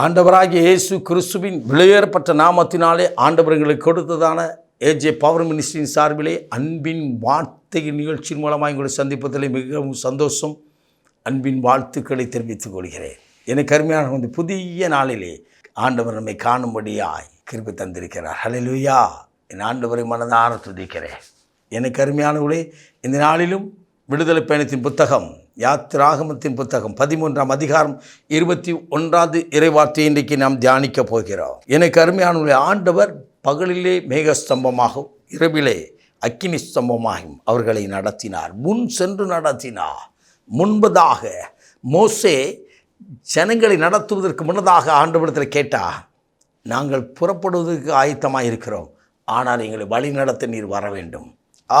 ஆண்டவராகிய இயேசு கிறிஸ்துவின் விலையேறப்பட்ட நாமத்தினாலே ஆண்டவர்களுக்கு கொடுத்ததான ஏஜே பவர் மினிஸ்ட்ரியின் சார்பிலே அன்பின் வார்த்தை நிகழ்ச்சியின் மூலமாக எங்களை சந்திப்பதில் மிகவும் சந்தோஷம். அன்பின் வாழ்த்துக்களை தெரிவித்துக் கொள்கிறேன். எனக்கு அருமையான வந்து புதிய நாளிலே ஆண்டவர் நம்மை காணும்படியாய் கிருப்பி தந்திருக்கிறார். ஹலலுயா என் ஆண்டவரை மனதார துதிக்கிறேன். எனக்கு அருமையானவர்களே இந்த நாளிலும் விடுதலை பயணத்தின் புத்தகம் யாத்திராகமத்தின் புத்தகம் பதிமூன்றாம் அதிகாரம் இருபத்தி ஒன்றாவது இறைவார்த்தை இன்றைக்கு நாம் தியானிக்க போகிறோம். எனக்கு அருமையானவர்களே ஆண்டவர் பகலிலே மேகஸ்தம்பமாகவும் இரவிலே அக்கினி ஸ்தம்பமாகும் அவர்களை நடத்தினார். முன் சென்று நடத்தினார். முன்பதாக மோசே ஜனங்களை நடத்துவதற்கு முன்னதாக ஆண்டவரத்தில் கேட்டா நாங்கள் புறப்படுவதற்கு ஆயத்தமாக இருக்கிறோம் ஆனால் எங்களை வழி நடத்த நீர் வர வேண்டும்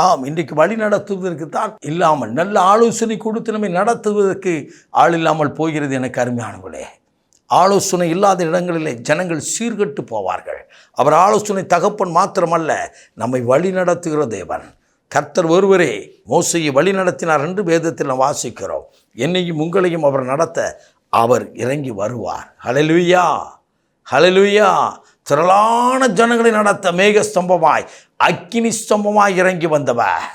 ஆம் இன்றைக்கு வழி நடத்துவதற்கு தான் இல்லாமல் நல்ல ஆலோசனை கொடுத்து நம்மை நடத்துவதற்கு ஆள் இல்லாமல் போகிறது எனக்கு அருமையானவர்களே. ஆலோசனை இல்லாத இடங்களிலே ஜனங்கள் சீர்கட்டு போவார்கள். அவர் ஆலோசனை தகப்பன் மாத்திரமல்ல நம்மை வழி நடத்துகிற தேவன். கர்த்தர் ஒருவரே மோசையை வழி நடத்தினார் என்று வேதத்தில் நாம் வாசிக்கிறோம். என்னையும் உங்களையும் அவர் நடத்த அவர் இறங்கி வருவார். ஹalleluya ஹலலுயா திரளான ஜனங்களை நடத்த மேக ஸ்தம்பமாய் அக்கினி ஸ்தம்பமாய் இறங்கி வந்தவர்.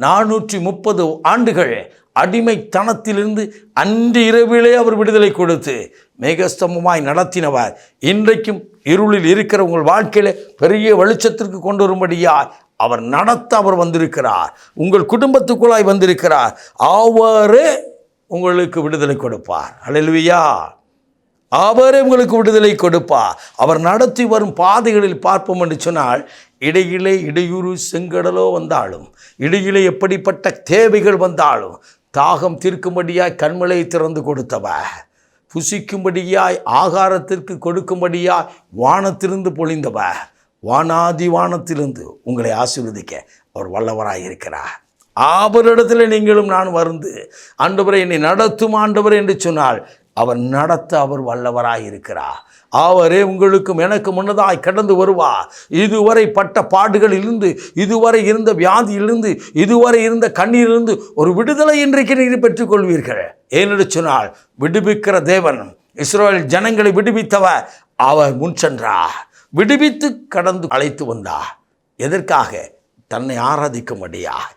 நானூற்றி முப்பது ஆண்டுகள் அடிமைத்தனத்திலிருந்து அன்று இரவிலே அவர் விடுதலை கொடுத்து மேகஸ்தம்பமாய் நடத்தினவர். இன்றைக்கும் இருளில் இருக்கிற உங்கள் வாழ்க்கையில் பெரிய வெளிச்சத்திற்கு கொண்டு வரும்படியாய் அவர் நடத்த அவர் வந்திருக்கிறார். உங்கள் குடும்பத்துக்குள்ளாய் வந்திருக்கிறார். அவரே உங்களுக்கு விடுதலை கொடுப்பார். ஹalleluya. அவரே உங்களுக்கு விடுதலை கொடுப்பார் அவர் நடத்தி வரும் பாதைகளில் பார்ப்போம் என்று சொன்னால் இடையிலே இடையூறு செங்கடலோ வந்தாலும் இடையிலே எப்படிப்பட்ட தேவைகள் வந்தாலும் தாகம் தீர்க்கும்படியாய் கண்மலை திறந்து கொடுத்தவ புசிக்கும்படியாய் ஆகாரத்திற்கு கொடுக்கும்படியாய் வானத்திலிருந்து பொழிந்தவ வானாதி வானத்திலிருந்து உங்களை ஆசீர்வதிக்க அவர் வல்லவராக இருக்கிறார் அவரிடத்தில் நீங்களும் நான் வருந்து ஆண்டவரை என்னை நடத்தும் ஆண்டவர் என்று சொன்னால் அவர் நடத்த அவர் வல்லவராய் இருக்கிறார் அவரே உங்களுக்கும் எனக்கு முன்னதாய் கடந்து வருவார். இதுவரை பட்ட பாடுகளிலிருந்து இதுவரை இருந்த வியாதியிலிருந்து இதுவரை இருந்த கண்ணீரிலிருந்து ஒரு விடுதலை இன்றைக்கு நீங்கள் பெற்றுக்கொள்வீர்கள் ஏனென்று சொன்னால் விடுவிக்கிற தேவன் இஸ்ரேல் ஜனங்களை விடுவித்தவர் அவர் முன் சென்றார். விடுவித்து கடந்து அழைத்து வந்தார். எதற்காக? தன்னை ஆராதிக்கும்படியாய்.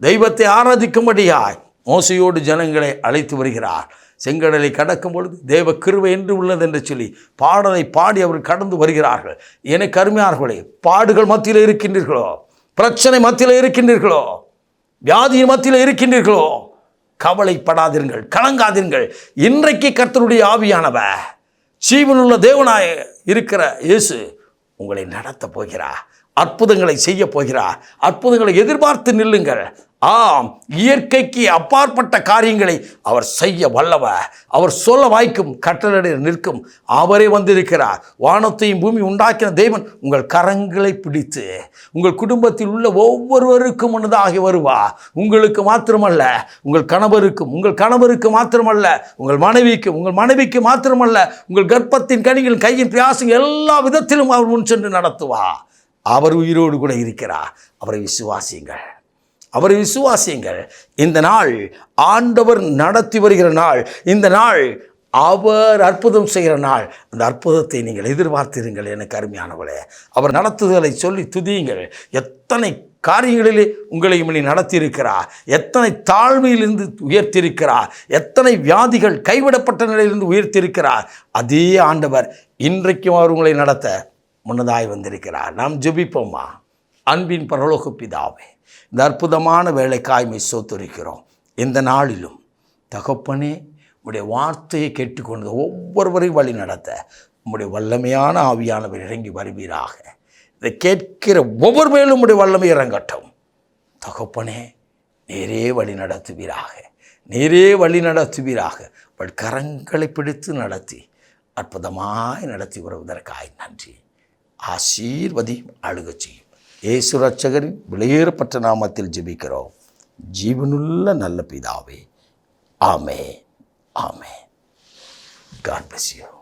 தெய்வத்தை ஆராதிக்கும்படியாய் மோசையோடு ஜனங்களை அழைத்து வருகிறார். செங்கடலை கடக்கும் பொழுது தேவ கிருவை என்று உள்ளது என்று சொல்லி பாடலை பாடி அவர் கடந்து வருகிறார்கள். எனக்கு அருமையார்களே பாடுகள் மத்தியில் இருக்கின்றீர்களோ? பிரச்சனை மத்தியில் இருக்கின்றீர்களோ? வியாதியின் மத்தியில் இருக்கின்றீர்களோ? கவலைப்படாதீர்கள் கலங்காதீர்கள் இன்றைக்கு கர்த்தருடைய ஆவியானவ ஜீவனுள்ள தேவனாய இருக்கிற இயேசு உங்களை நடத்தப் போகிறார். அற்புதங்களை செய்ய போகிறார். அற்புதங்களை எதிர்பார்த்து நில்லுங்கள். ஆம் இயற்கைக்கு அப்பாற்பட்ட காரியங்களை அவர் செய்ய வல்லவர் அவர் சொல்ல வாய்க்கும் கட்டளை நிற்கும். அவரே வந்திருக்கிறார். வானத்தையும் பூமி உண்டாக்கின தேவன் உங்கள் கரங்களை பிடித்து உங்கள் குடும்பத்தில் உள்ள ஒவ்வொருவருக்கும் முன்னதாகி வருவா. உங்களுக்கு மாத்திரமல்ல உங்கள் கணவருக்கும் உங்கள் கணவருக்கு மாத்திரமல்ல உங்கள் மனைவிக்கும் உங்கள் மனைவிக்கு மாத்திரமல்ல உங்கள் கர்ப்பத்தின் கனிகள் கையின் பியாசம் எல்லா விதத்திலும் அவர் முன் சென்று நடத்துவா. அவர் உயிரோடு கூட இருக்கிறார். அவரை விசுவாசியுங்கள். அவரை விசுவாசியுங்கள். இந்த நாள் ஆண்டவர் நடத்தி வருகிற நாள். இந்த நாள் அவர் அற்புதம் செய்கிற நாள். அந்த அற்புதத்தை நீங்கள் எதிர்பார்த்திருங்கள் எனக்கு அருமையானவளே. அவர் நடத்துதலை சொல்லி துதியுங்கள். எத்தனை காரியங்களிலே உங்களை இம்மணி நடத்தியிருக்கிறார். எத்தனை தாழ்மையிலிருந்து உயர்த்தியிருக்கிறார். எத்தனை வியாதிகள் கைவிடப்பட்ட நிலையிலிருந்து உயர்த்தியிருக்கிறார். அதே ஆண்டவர் இன்றைக்கும் அவர் உங்களை நடத்த முன்னதாய் வந்திருக்கிறார். நாம் ஜெபிப்போமா? அன்பின் பரலோக பிதாவே இந்த அற்புதமான வேலைக்காய்மை சோத்துரிக்கிறோம். இந்த நாளிலும் தகப்பனே உடைய வார்த்தையை கேட்டுக்கொண்டு ஒவ்வொருவரையும் வழி நடத்த உம்முடைய வல்லமையான ஆவியானவர் இறங்கி வருவீராக. இதை கேட்கிற ஒவ்வொரு மேலும் உடைய வல்லமை இறங்கட்டும். தகப்பனே நேரே வழி நடத்துவீராக. நேரே வழி நடத்துவீராக. உங்கள் கரங்களை பிடித்து நடத்தி அற்புதமாய் நடத்தி வருவதற்காய் நன்றி. ஆசீர்வதி அழுகச் செய்யும். ஏசு ரட்சகரின் விலையேறப்பட்ட நாமத்தில் ஜெபிக்கிறோம். ஜீவனுள்ள நல்ல பிதாவே. ஆமே ஆமே காட் பிளஸ் யூ